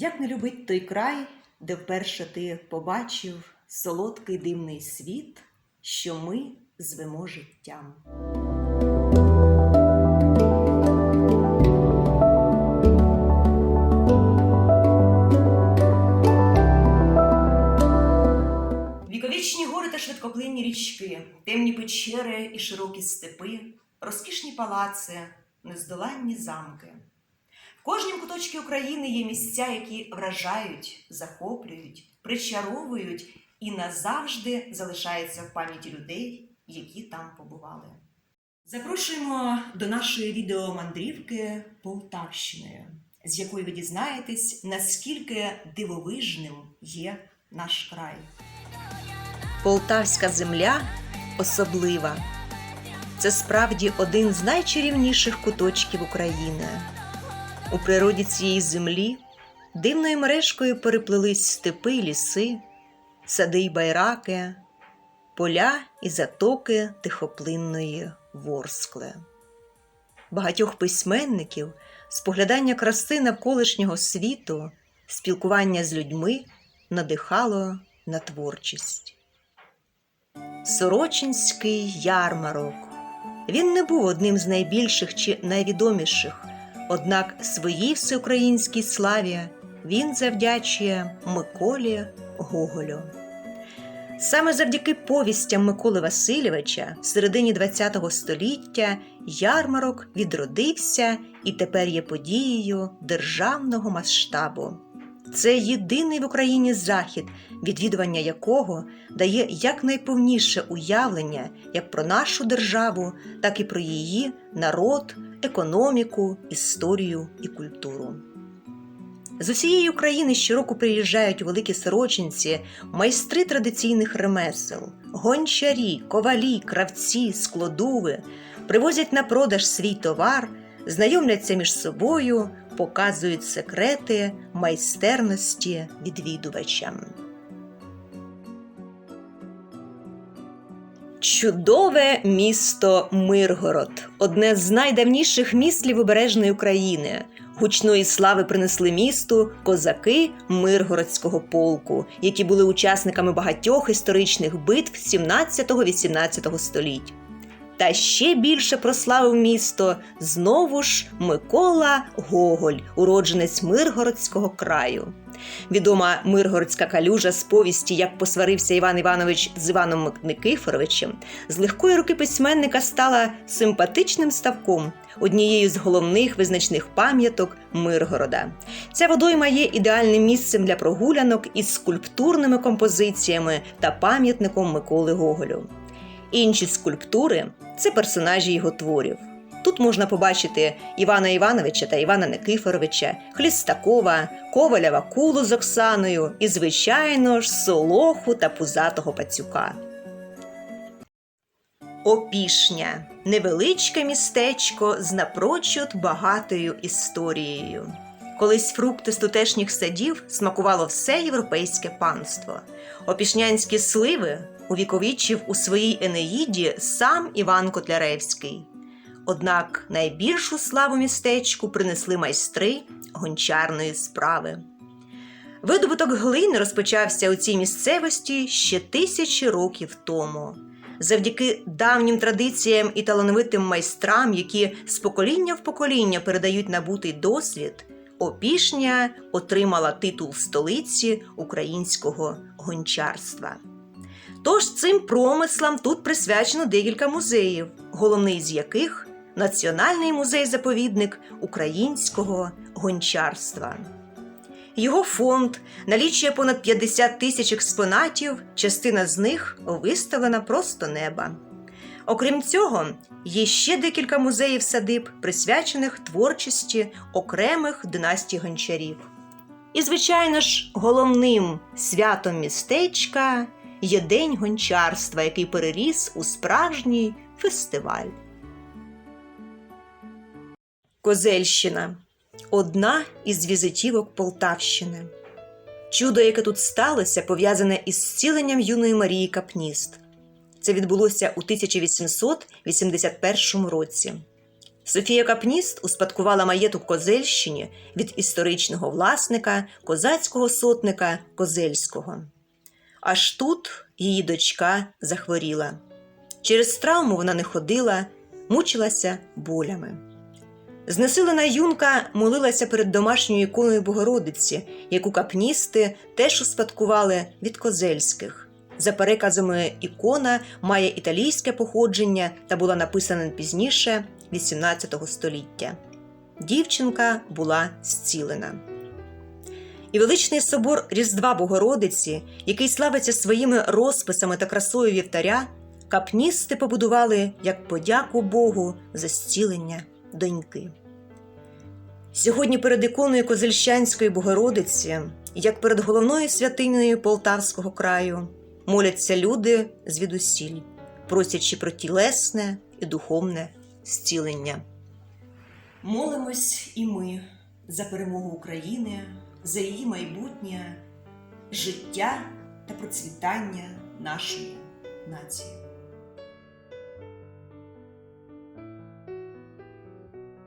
Як не любить той край, де вперше ти побачив солодкий дивний світ, що ми звемо життям. Віковічні гори та швидкоплинні річки, темні печери і широкі степи, розкішні палаци, нездоланні замки. Кожнім куточку України є місця, які вражають, захоплюють, причаровують і назавжди залишаються в пам'яті людей, які там побували. Запрошуємо до нашої відеомандрівки Полтавщиною, з якої ви дізнаєтесь, наскільки дивовижним є наш край. Полтавська земля особлива. Це справді один з найчарівніших куточків України. У природі цієї землі дивною мережкою переплились степи ліси, сади й байраки, поля і затоки тихоплинної ворскли. Багатьох письменників споглядання краси навколишнього світу, спілкування з людьми надихало на творчість. Сорочинський ярмарок. Він не був одним з найбільших чи найвідоміших, однак своїй всеукраїнській славі він завдячує Миколі Гоголю. Саме завдяки повістям Миколи Васильовича в середині ХХ століття ярмарок відродився і тепер є подією державного масштабу. Це єдиний в Україні захід, відвідування якого дає якнайповніше уявлення як про нашу державу, так і про її народ, економіку, історію і культуру. З усієї України щороку приїжджають у великі сорочинці майстри традиційних ремесел, гончарі, ковалі, кравці, складуви, привозять на продаж свій товар, знайомляться між собою, показують секрети майстерності відвідувачам. Чудове місто Миргород одне з найдавніших міст лівобережної України. Гучної слави принесли місту козаки Миргородського полку, які були учасниками багатьох історичних битв 17-18 століть. Та ще більше прославив місто знову ж Микола Гоголь, уродженець Миргородського краю. Відома Миргородська калюжа з повісті, як посварився Іван Іванович з Іваном Никифоровичем, з легкої руки письменника стала симпатичним ставком, однією з головних визначних пам'яток Миргорода. Ця водойма є ідеальним місцем для прогулянок із скульптурними композиціями та пам'ятником Миколи Гоголю. Інші скульптури це персонажі його творів. Тут можна побачити Івана Івановича та Івана Никифоровича, Хлістакова, Коваля Вакулу з Оксаною і, звичайно ж, Солоху та Пузатого Пацюка. Опішня невеличке містечко з напрочуд багатою історією. Колись фрукти з тутешніх садів смакувало все європейське панство. Опішнянські сливи увіковічив у своїй Енеїді сам Іван Котляревський. Однак найбільшу славу містечку принесли майстри гончарної справи. Видобуток глини розпочався у цій місцевості ще тисячі років тому. Завдяки давнім традиціям і талановитим майстрам, які з покоління в покоління передають набутий досвід, Опішня отримала титул столиці українського гончарства. Тож цим промислам тут присвячено декілька музеїв, головний з яких Національний музей-заповідник українського гончарства. Його фонд налічує понад 50 тисяч експонатів, частина з них виставлена просто неба. Окрім цього, є ще декілька музеїв садиб, присвячених творчості окремих династій гончарів. І, звичайно ж, головним святом містечка є День гончарства, який переріс у справжній фестиваль. Козельщина одна із візитівок Полтавщини. Чудо, яке тут сталося, пов'язане із зціленням юної Марії Капніст. Це відбулося у 1881 році. Софія Капніст успадкувала маєток Козельщині від історичного власника козацького сотника Козельського. Аж тут її дочка захворіла. Через травму вона не ходила, мучилася болями. Знесилена юнка молилася перед домашньою іконою Богородиці, яку капністи теж успадкували від козельських. За переказами, ікона має італійське походження та була написана пізніше 18 століття. Дівчинка була зцілена. І величний собор Різдва Богородиці, який славиться своїми розписами та красою вівтаря, капністи побудували як подяку Богу за зцілення доньки. Сьогодні перед іконою Козельщанської Богородиці, як перед головною святинею Полтавського краю, моляться люди звідусіль, просячи про тілесне і духовне зцілення. Молимось і ми за перемогу України, за її майбутнє життя та процвітання нашої нації.